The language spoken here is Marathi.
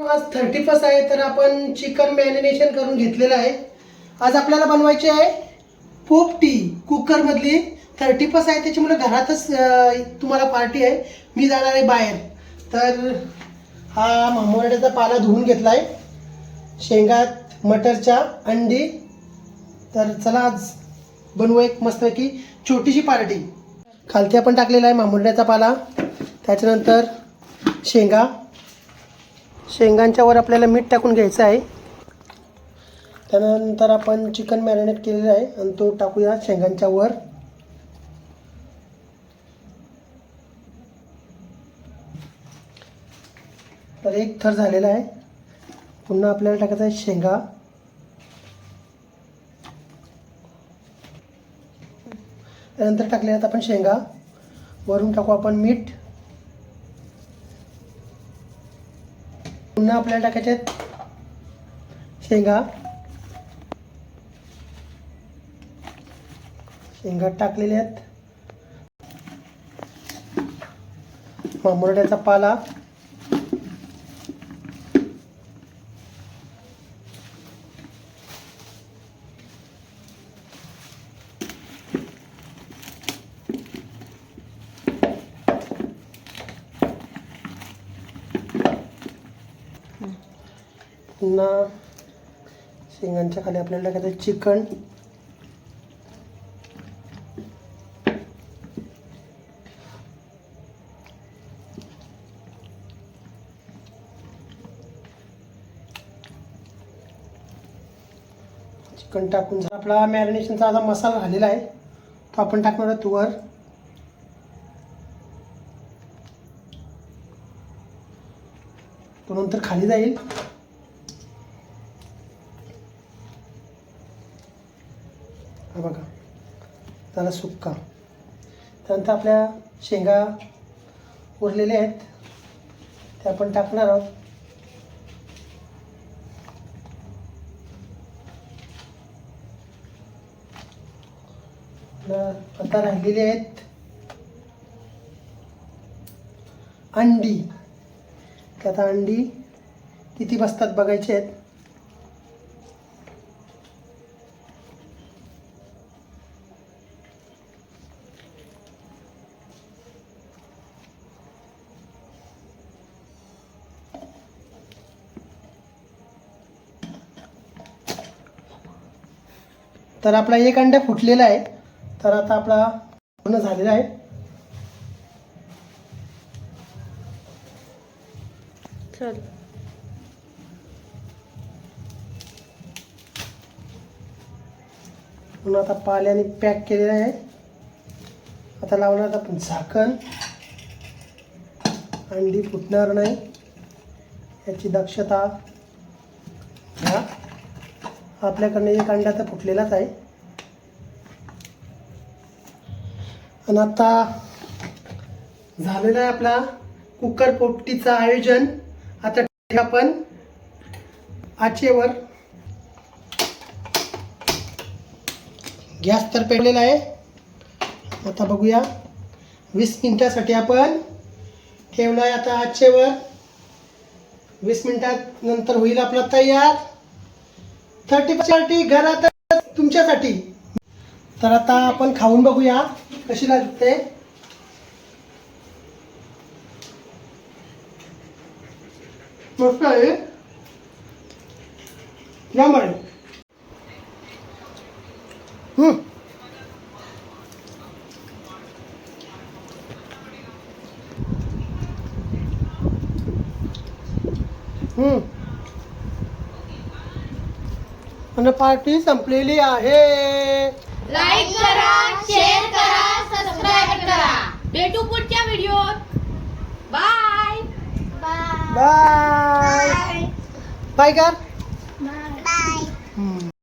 आज थर्टी फर्स्ट आहे तर आपण चिकन मॅरिनेशन करून घेतलेलं आहे. आज आपल्याला बनवायची आहे पोपटी कुकरमधली थर्टी फर्स्ट आहे त्याच्यामुळे घरातच तुम्हाला पार्टी आहे. मी जाणार आहे बाहेर. तर हा मामोरड्याचा पाला धुवून घेतला आहे शेंगात मटरच्या अंडी. तर चला आज बनवू एक मस्तपैकी छोटीशी पार्टी खालती आपण टाकलेला आहे मामुरड्याचा पाला. त्याच्यानंतर शेंगा. शेंगांच्या वर आपल्याला मीठ टाकून घ्यायचं आहे. त्यानंतर आपण चिकन मॅरिनेट केलेलं आहे आणि तो टाकूया शेंगांच्या वर. तर एक थर झालेला आहे. पुन्हा आपल्याला टाकायचं आहे शेंगा. त्यानंतर टाकले जातात आपण शेंगा. वरून टाकू आपण मीठ. पुन्हा आपल्याला टाकायचे आहेत. शेंगा. शेंगा टाकलेल्या आहेत. मामुरड्याचा पाला. पुन्हा शेंगांच्या खाली आपल्याला टाकायचं चिकन. चिकन टाकून आपला मॅरिनेशनचा आता मसाला झालेला आहे. तो आपण टाकणार आहोत वर. तो नंतर खाली जाईल. बघा. त्याला सुक्का. त्यानंतर आपल्या शेंगा उरलेल्या आहेत. ते आपण टाकणार आहोत. आता राहिलेले आहेत. अंडी. की आता अंडी किती बसतात बघायचे आहेत. तर आपला एक अंडा फुटलेला आहे. तर आता आपला पूर्ण झालेला आहे. चल. पुन्हा आता पाल्याने पॅक केलेलं आहे. आता लावणार आपण झाकण. अंडी फुटणार नाही. याची दक्षता आपल्याकडनं एक अंडा तर फुटलेलाच आहे. आणि आता झालेलं आहे आपला कुकर पोपटीचं आयोजन. आता आपण आचेवर गॅस तर पेटलेला आहे. आता बघूया. वीस मिनिटासाठी आपण ठेवला आहे आता आजचेवर वीस मिनिटात नंतर होईल आपला तयार. थर्टी साठी घरात तुमच्यासाठी तर आता आपण खाऊन बघूया कशी लागते मस्त आहे आहे हम्म. हम्म. आणि पार्टी संपलेली आहे. लाईक करा शेअर करा सबस्क्राईब करा. भेटू पुढच्या व्हिडिओत. बाय बाय बाय कर